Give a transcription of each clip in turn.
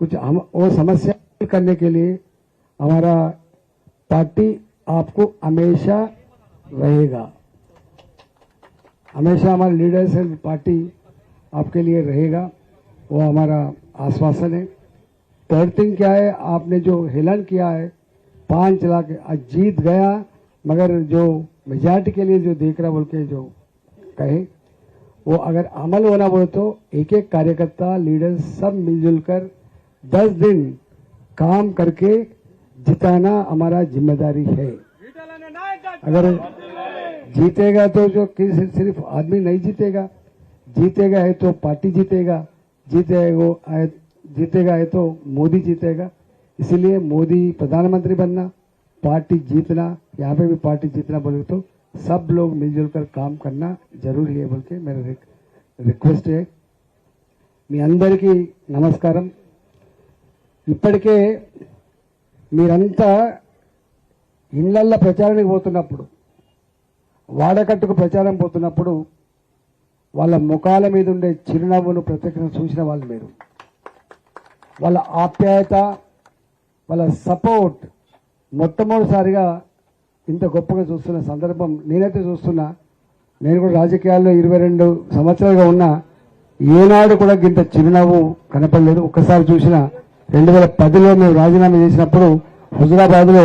कुछ हम वो समस्या करने के लिए हमारा पार्टी आपको हमेशा रहेगा। हमेशा हमारे लीडर्स एंड पार्टी आपके लिए रहेगा। वो हमारा आश्वासन है। थर्ड थिंग क्या है? आपने जो हेलन किया है, पाँच लाख जीत गया, मगर जो मेजॉरिटी के लिए जो देख रहा बोल के जो कहे, वो अगर अमल होना बोले तो एक एक कार्यकर्ता लीडर सब मिलजुल कर दस दिन काम करके जिताना हमारा ज़िम्मेदारी है। अगर जीतेगा तो जो किसी सिर्फ़ आदमी नहीं जीतेगा। जीतेगा है तो पार्टी जीतेगा। जीतेगा जीतेगा है तो मोदी जीतेगा। इसलिए मोदी प्रधानमंत्री बनना, पार्टी जीतना, यहाँ पे भी पार्टी जीतना बोले तो सब लोग मिलजुल कर काम करना ज़रूरी है बोल के मेरा रिक्वेस्ट है। मैं अंदर की नमस्कार ఇప్పటికే మీరంతా ఇళ్ళల్లో ప్రచారానికి పోతున్నప్పుడు వాడకట్టుకు ప్రచారం పోతున్నప్పుడు వాళ్ళ ముఖాల మీద ఉండే చిరునవ్వును ప్రత్యక్షంగా చూసిన వాళ్ళు మీరు వాళ్ళ ఆప్యాయత వాళ్ళ సపోర్ట్ మొట్టమొదటిసారిగా ఇంత గొప్పగా చూస్తున్న సందర్భం నేనైతే చూస్తున్నా నేను కూడా రాజకీయాల్లో ఇరవై రెండు సంవత్సరాలుగా ఉన్నా ఏనాడు కూడా ఇంత చిరునవ్వు కనపడలేదు. ఒక్కసారి చూసినా రెండు వేల పదిలో మేము రాజీనామా చేసినప్పుడు హుజురాబాద్లో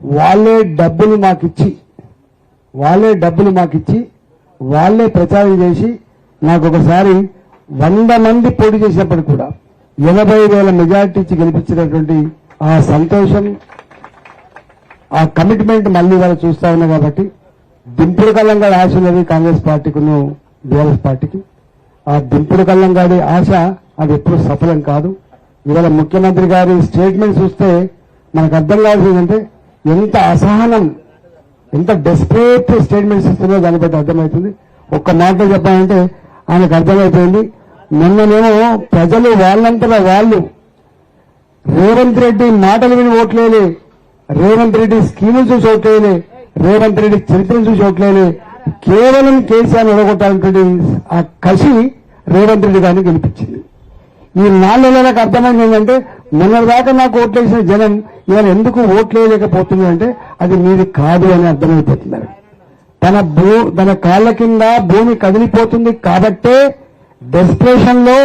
వాళ్ళే డబ్బులు మాకిచ్చి వాళ్ళే డబ్బులు మాకిచ్చి వాళ్ళే ప్రచారం చేసి నాకు ఒకసారి వంద మంది పోటీ చేసినప్పుడు కూడా ఎనభై వేల మెజార్టీ ఇచ్చి గెలిపించినటువంటి ఆ సంతోషం ఆ కమిట్మెంట్ మళ్ళీ వాళ్ళు చూస్తా ఉన్నా కాబట్టి దింపుడు కళ్ళంగా ఆశ ఉన్నది కాంగ్రెస్ పార్టీకును బీఆర్ఎస్ పార్టీకి. ఆ దింపుడు కల్లంగాడి ఆశ అది ఎప్పుడు సఫలం కాదు. ఇవాళ ముఖ్యమంత్రి గారి స్టేట్మెంట్ చూస్తే మనకు అర్థం కావాల్సిందంటే ఎంత అసహనం ఎంత డెస్పరేట్ స్టేట్మెంట్స్ ఇస్తుందో దాన్ని బట్టి అర్థమవుతుంది. ఒక్క మాటలో చెప్పాలంటే ఆయనకు అర్థమైపోయింది. నిన్ననేమో ప్రజలు వాళ్ళంతటా వాళ్ళు రేవంత్ రెడ్డి మాటలు విని ఓట్లేలే రేవంత్ రెడ్డి స్కీములు చూసి ఓట్లేలే రేవంత్ రెడ్డి చరిత్రను చూసి ఓట్లేలే కేవలం కేసీఆర్ ఓడగొట్టాలన్నటువంటి ఆ కసి రేవంత్ రెడ్డి గారిని గెలిపించింది. ఈ నాలుగేళ్ళకు అర్థమైంది ఏంటంటే మొన్నటిదాకా నాకు ఓట్లేసిన జనం ఇవాళ ఎందుకు ఓట్లేయలేకపోతుంది అంటే అది మీది కాదు అని అర్థమైపోతున్నారు. తన భూ తన కాళ్ళ కింద భూమి కదిలిపోతుంది కాబట్టే డెస్పరేషన్లో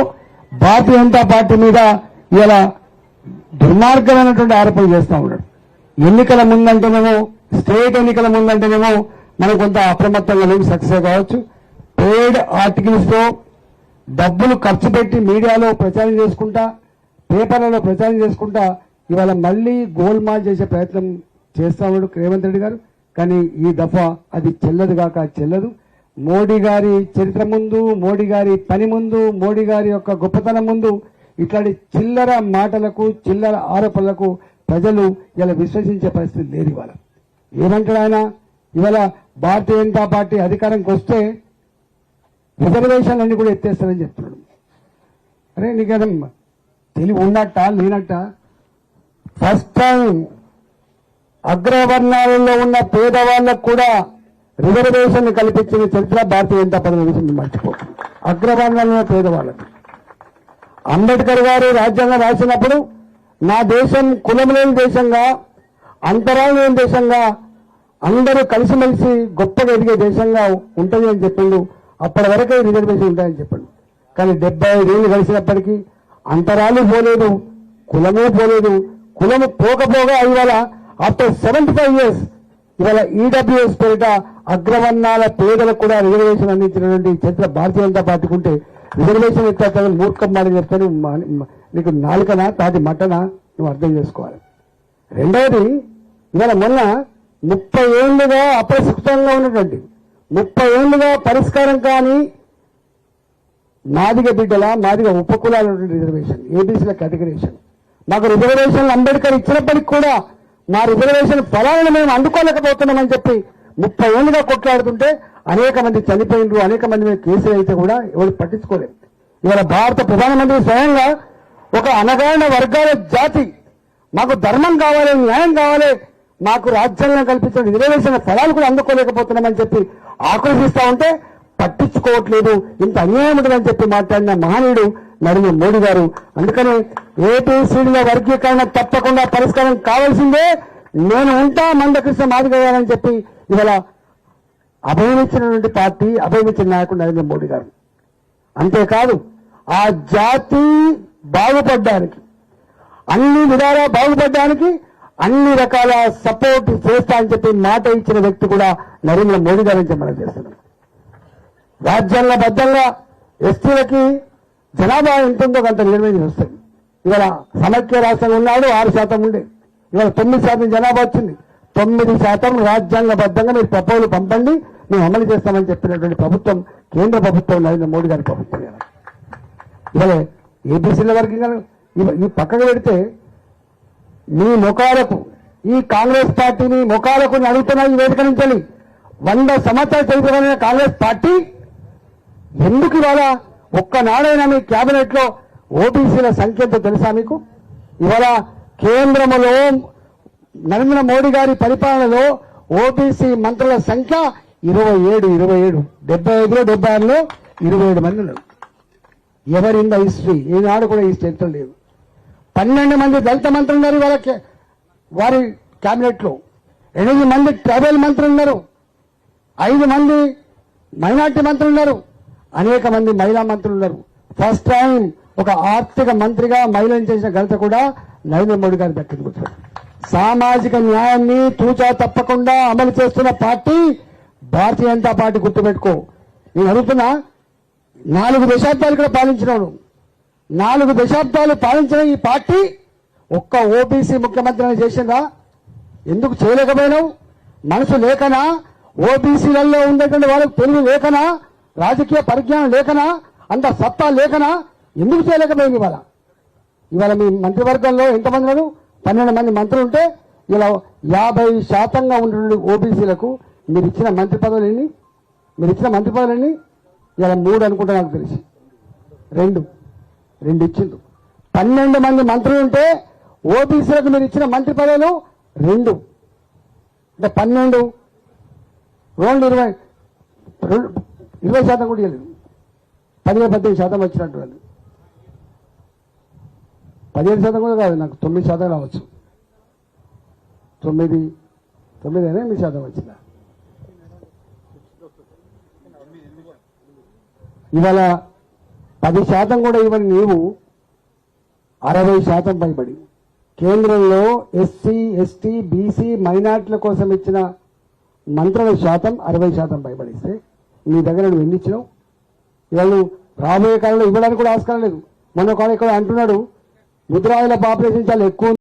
భారతీయ జనతా పార్టీ మీద ఇలా దుర్మార్గమైనటువంటి ఆరోపణలు చేస్తూ ఉన్నాడు. ఎన్నికల ముందంటేనేమో స్టేట్ ఎన్నికల ముందంటేనేమో మనం కొంత అప్రమత్తంగా లేని సక్సెస్ కావచ్చు. పేడ్ ఆర్టికల్స్తో డబ్బులు ఖర్చు పెట్టి మీడియాలో ప్రచారం చేసుకుంటా పేపర్లలో ప్రచారం చేసుకుంటా ఇవాళ మళ్ళీ గోల్మాల్ చేసే ప్రయత్నం చేస్తా ఉన్నాడు రేవంత్ రెడ్డి గారు. కానీ ఈ దఫా అది చెల్లదు కాక చెల్లదు. మోడీ గారి చరిత్ర ముందు మోడీ గారి పని ముందు మోడీ గారి యొక్క గొప్పతనం ముందు ఇట్లాంటి చిల్లర మాటలకు చిల్లర ఆరోపణలకు ప్రజలు ఇలా విశ్వసించే పరిస్థితి లేదు ఇవాళ. ఏమంటాడు ఆయన? ఇవాళ భారతీయ జనతా పార్టీ అధికారంకి వస్తే రిజర్వేషన్లన్నీ కూడా ఎత్తేస్తారని చెప్తున్నాడు. అరే నీకేదం తెలివి ఉన్నట్ట లేనట్ట? ఫస్ట్ టైం అగ్రవర్ణాలలో ఉన్న పేదవాళ్ళకు కూడా రిజర్వేషన్ కల్పించిన చరిత్ర భారతీయ జనతా పార్టీ విషయం మర్చిపో అగ్రవర్ణాలలో పేదవాళ్ళకు. అంబేద్కర్ గారు రాజ్యాంగం రాసినప్పుడు నా దేశం కులం లేని దేశంగా అంతరాయం లేని దేశంగా అందరూ కలిసిమెలిసి గొప్పగా ఎదిగే దేశంగా ఉంటుంది అని చెప్పిండు అప్పటి వరకే రిజర్వేషన్ ఉంటాయని చెప్పండి. కానీ డెబ్బై ఐదేళ్ళు కలిసినప్పటికీ అంతరాలు పోలేదు కులమే పోలేదు. కులము పోకపోగా ఇవాళ ఆఫ్టర్ సెవెంటీ ఫైవ్ ఇయర్స్ ఇవాళ ఈడబ్ల్యూఎస్ పేరిట అగ్రవర్ణాల పేదలకు కూడా రిజర్వేషన్ అందించినటువంటి చరిత్ర భారతీయ జనతా పార్టీకి ఉంటే రిజర్వేషన్ ఎత్తా మూర్ఖం మాట చెప్తాను నీకు నాలుకనా తాటి మట్టనా నువ్వు అర్థం చేసుకోవాలి. రెండవది ఇవాళ మొన్న ముప్పై ఏళ్ళుగా అపరిశుభ్రంగా ఉన్నటువంటి ముప్పై ఏళ్ళుగా పరిష్కారం కానీ మాదిగ బిడ్డల మాదిగ ఉపకులాల రిజర్వేషన్ ఏబీసీల కేటగరేషన్ మాకు రిజర్వేషన్ అంబేద్కర్ ఇచ్చినప్పటికి కూడా మా రిజర్వేషన్ ఫలాలను మేము అందుకోలేకపోతున్నామని చెప్పి ముప్పై ఏళ్ళుగా కొట్లాడుతుంటే అనేక మంది చనిపోయినరు అనేక మంది మీద కేసులు అయితే కూడా ఎవరు పట్టించుకోలేదు. ఇవాళ భారత ప్రధానమంత్రి స్వయంగా ఒక అనగాయన వర్గాల జాతి మాకు ధర్మం కావాలి న్యాయం కావాలి మాకు రాజ్యాంగం కల్పించిన రిజర్వేషన్ ఫలాలు కూడా అందుకోలేకపోతున్నామని చెప్పి ఆక్రోషిస్తా ఉంటే పట్టించుకోవట్లేదు ఇంత అన్యాయం ఉంటుందని చెప్పి మాట్లాడిన మహనీయుడు నరేంద్ర మోడీ గారు. అందుకని ఏపీసీడీల వర్గీకరణ తప్పకుండా పరిష్కారం కావాల్సిందే నేను ఉంటా మందకృష్ణ మాదిగ గారని చెప్పి ఇవాళ అభయమిచ్చినటువంటి పార్టీ అభయమిచ్చిన నాయకుడు నరేంద్ర మోడీ గారు. అంతేకాదు ఆ జాతి బాగుపడ్డానికి అన్ని విధాలా బాగుపడ్డానికి అన్ని రకాల సపోర్ట్ చేస్తా అని చెప్పి మాట ఇచ్చిన వ్యక్తి కూడా నరేంద్ర మోడీ గారు అని చెప్పి మనం చేస్తున్నాం. రాజ్యాంగబద్ధంగా ఎస్టీలకి జనాభా ఎంత ఉందో కొంత నిర్ణయం వస్తుంది. ఇవాళ సమైక్య రాష్ట్రంగా ఉన్నాడు ఆరు శాతం ఉండే. ఇవాళ తొమ్మిది శాతం జనాభా వచ్చింది. తొమ్మిది శాతం రాజ్యాంగబద్ధంగా మీరు ప్రపోజల్ పంపండి మేము అమలు చేస్తామని చెప్పినటువంటి ప్రభుత్వం కేంద్ర ప్రభుత్వం నరేంద్ర మోడీ గారి ప్రభుత్వం. ఇవాళ. ఏపీసీల ఏబీసీల కానీ ఇవ- ఈ పక్కకు పెడితే మీ ముఖాలకు ఈ కాంగ్రెస్ పార్టీని ముఖాలకు నేను అడుగుతున్నా ఈ వేదిక నుంచి వంద సంవత్సరాలు చరిత్ర కాంగ్రెస్ పార్టీ ఎందుకు ఇవాళ ఒక్కనాడైనా మీ కేబినెట్లో ఓబీసీల సంఖ్య ఎంతో తెలుసా మీకు? ఇవాళ కేంద్రములో నరేంద్ర మోడీ గారి పరిపాలనలో ఓబీసీ మంత్రుల సంఖ్య ఇరవై ఏడు ఇరవై ఏడు. డెబ్బై ఐదులో డెబ్బై ఆరులో ఇరవై ఏడు మంది ఉన్నారు. ఎవరి హిస్టరీ ఈనాడు కూడా ఈ చరిత్ర లేదు పన్నెండు మంది దళిత మంత్రులు ఉన్నారు వాళ్ళ వారి కేబినెట్లో ఎనిమిది మంది ట్రైబల్ మంత్రులు ఉన్నారు. ఐదు మంది మైనార్టీ మంత్రులు ఉన్నారు. అనేక మంది మహిళా మంత్రులు ఉన్నారు. ఫస్ట్ టైం ఒక ఆర్థిక మంత్రిగా మహిళలు చేసిన ఘనత కూడా నరేంద్ర మోడీ గారు దక్కింది సామాజిక న్యాయాన్ని తూచా తప్పకుండా అమలు చేస్తున్న పార్టీ భారతీయ జనతా పార్టీ గుర్తుపెట్టుకో. నేను అడుగుతున్నా నాలుగు దశాబ్దాలు ఇక్కడ పాలించినాడు నాలుగు దశాబ్దాలు పాలించిన ఈ పార్టీ ఒక్క ఓబీసీ ముఖ్యమంత్రిని చేసిందా? ఎందుకు చేయలేకపోయినావు? మనసు లేకనా? ఓబీసీలలో ఉండేటువంటి వాళ్ళకు తెలివి లేకనా? రాజకీయ పరిజ్ఞానం లేకనా? అంత సత్తా లేకనా? ఎందుకు చేయలేకపోయింది ఇవాళ? ఇవాళ మీ మంత్రివర్గంలో ఎంతమంది ఉన్నారు? పన్నెండు మంది మంత్రులు ఉంటే ఇలా యాభై శాతంగా ఉన్నటువంటి ఓబీసీలకు మీరు ఇచ్చిన మంత్రి పదవులు ఎన్ని? మీరు ఇచ్చిన మంత్రి పదవులు ఎన్ని? ఇలా మూడు అనుకుంటా నాకు తెలిసి. రెండు. రెండు ఇచ్చిండు. పన్నెండు మంది మంత్రులు ఉంటే ఓబీసీలకు మీరు ఇచ్చిన మంత్రి పదవులు రెండు. అంటే పన్నెండు రెండు ఇరవై రెండు ఇరవై శాతం కూడా ఇవ్వలేదు. పదిహేను పద్దెనిమిది శాతం వచ్చినట్టు వాళ్ళు. పదిహేను శాతం కూడా కాదు నాకు తొమ్మిది శాతం రావచ్చు. తొమ్మిది తొమ్మిది అయినా ఎనిమిది శాతం వచ్చిందా ఇవాళ పది శాతం కూడా ఇవ్వని నీవు అరవై శాతం పైబడి. కేంద్రంలో ఎస్సీ ఎస్టీ బీసీ మైనార్టీల కోసం ఇచ్చిన మంత్రుల శాతం అరవై శాతం పైబడిస్తే నీ దగ్గర నువ్వు ఎన్ని ఇచ్చినావు? ఇవాళ రాబోయే కాలంలో ఇవ్వడానికి కూడా ఆస్కారం లేదు. మొన్న ఒక ఇక్కడ అంటున్నాడు ముద్రాయిల పాపులేషన్ చాలా ఎక్కువ